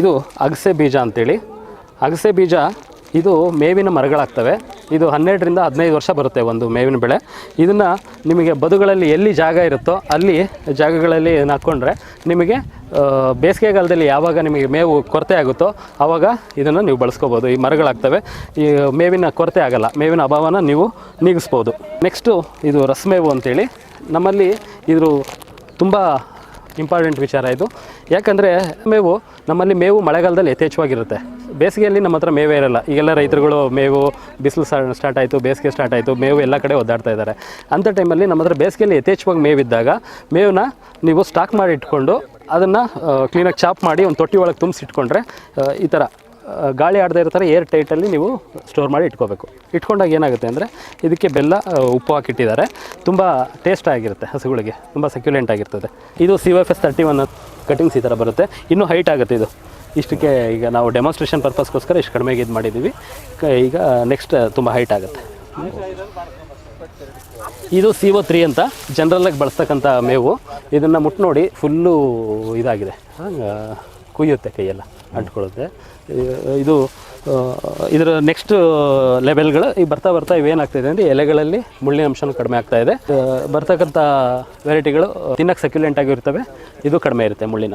ಇದು ಅಗಸೆ ಬೀಜ ಅಂತೇಳಿ. ಅಗಸೆ ಬೀಜ ಇದು ಮೇವಿನ ಮರಗಳಾಗ್ತವೆ. ಇದು ಹನ್ನೆರಡರಿಂದ ಹದಿನೈದು ವರ್ಷ ಬರುತ್ತೆ ಒಂದು ಮೇವಿನ ಬೆಳೆ. ಇದನ್ನು ನಿಮಗೆ ಬದುಗಳಲ್ಲಿ ಎಲ್ಲಿ ಜಾಗ ಇರುತ್ತೋ ಅಲ್ಲಿ ಜಾಗಗಳಲ್ಲಿ ಹಾಕ್ಕೊಂಡ್ರೆ ನಿಮಗೆ ಬೇಸಿಗೆಗಾಲದಲ್ಲಿ ಯಾವಾಗ ನಿಮಗೆ ಮೇವು ಕೊರತೆ ಆಗುತ್ತೋ ಆವಾಗ ಇದನ್ನು ನೀವು ಬಳಸ್ಕೋಬೋದು. ಈ ಮರಗಳಾಗ್ತವೆ. ಈ ಮೇವಿನ ಕೊರತೆ ಆಗಲ್ಲ. ಮೇವಿನ ಅಭಾವನ ನೀವು ನೀಗಿಸ್ಬೋದು. ನೆಕ್ಸ್ಟು ಇದು ರಸಮೇವು ಅಂತೇಳಿ. ನಮ್ಮಲ್ಲಿ ಇದು ತುಂಬ ಇಂಪಾರ್ಟೆಂಟ್ ವಿಚಾರ ಇದು. ಯಾಕಂದರೆ ಮೇವು ನಮ್ಮಲ್ಲಿ ಮೇವು ಮಳೆಗಾಲದಲ್ಲಿ ಯಥೇಚ್ಛವಾಗಿರುತ್ತೆ. ಬೇಸಿಗೆಯಲ್ಲಿ ನಮ್ಮ ಹತ್ರ ಮೇವೇ ಇರಲ್ಲ. ಈಗೆಲ್ಲ ರೈತರುಗಳು ಮೇವು, ಬಿಸಿಲು ಸ್ಟಾರ್ಟ್ ಆಯಿತು, ಬೇಸಿಗೆ ಸ್ಟಾರ್ಟ್ ಆಯಿತು, ಮೇವು ಎಲ್ಲ ಕಡೆ ಒದ್ದಾಡ್ತಾ ಇದ್ದಾರೆ. ಅಂಥ ಟೈಮಲ್ಲಿ ನಮ್ಮ ಹತ್ರ ಬೇಸಿಗೆಯಲ್ಲಿ ಯಥೇಚ್ಛವಾಗಿ ಮೇವಿದ್ದಾಗ ಮೇವನ್ನ ನೀವು ಸ್ಟಾಕ್ ಮಾಡಿ ಇಟ್ಕೊಂಡು ಅದನ್ನು ಕ್ಲೀನಾಗಿ ಚಾಪ್ ಮಾಡಿ ಒಂದು ತೊಟ್ಟಿ ಒಳಗೆ ತುಂಬಿಸಿಟ್ಕೊಂಡ್ರೆ ಈ ಥರ ಗಾಳಿ ಆಡದೇ ಇರೋ ಥರ ಏರ್ ಟೈಟಲ್ಲಿ ನೀವು ಸ್ಟೋರ್ ಮಾಡಿ ಇಟ್ಕೋಬೇಕು. ಇಟ್ಕೊಂಡಾಗ ಏನಾಗುತ್ತೆ ಅಂದರೆ ಇದಕ್ಕೆ ಬೆಲ್ಲ ಉಪ್ಪು ಹಾಕಿಟ್ಟಿದ್ದಾರೆ. ತುಂಬ ಟೇಸ್ಟ್ ಆಗಿರುತ್ತೆ ಹಸುಗಳಿಗೆ. ತುಂಬ ಸೆಕ್ಯುಲೆಂಟ್ ಆಗಿರ್ತದೆ. ಇದು C F S thirty one cuttings ಈ ಥರ ಬರುತ್ತೆ. ಇನ್ನೂ ಹೈಟ್ ಆಗುತ್ತೆ ಇದು. ಇಷ್ಟಕ್ಕೆ ಈಗ ನಾವು ಡೆಮಾನ್ಸ್ಟ್ರೇಷನ್ ಪರ್ಪಸ್ಗೋಸ್ಕರ ಇಷ್ಟು ಕಡಿಮೆಗೆ ಇದು ಮಾಡಿದ್ದೀವಿ. ಈಗ ನೆಕ್ಸ್ಟ್ ತುಂಬ ಹೈಟ್ ಆಗುತ್ತೆ. ಇದು ಸಿ ಒ ತ್ರೀ ಅಂತ ಜನರಲ್ಲಾಗಿ ಬಳಸ್ತಕ್ಕಂಥ ಮೇವು. ಇದನ್ನು ಮುಟ್ಟು ನೋಡಿ ಫುಲ್ಲು ಇದಾಗಿದೆ. ಕುಯ್ಯುತ್ತೆ ಕೈಯೆಲ್ಲ ಅಂಟ್ಕೊಳ್ಳುತ್ತೆ ಇದು ಇದರ ನೆಕ್ಸ್ಟ್ ಲೆವೆಲ್ಗಳು ಈಗ ಬರ್ತಾ ಬರ್ತಾ ಇವೇನಾಗ್ತಾಯಿದೆ ಅಂದರೆ ಎಲೆಗಳಲ್ಲಿ ಮುಳ್ಳಿನ ಅಂಶನೂ ಕಡಿಮೆ ಆಗ್ತಾ ಇದೆ. ಬರ್ತಕ್ಕಂಥ ವೆರೈಟಿಗಳು ತಿನ್ನಕ್ಕೆ ಸಕ್ಯುಲೆಂಟ್ ಆಗಿರ್ತವೆ. ಇದು ಕಡಿಮೆ ಇರುತ್ತೆ ಮುಳ್ಳಿನ.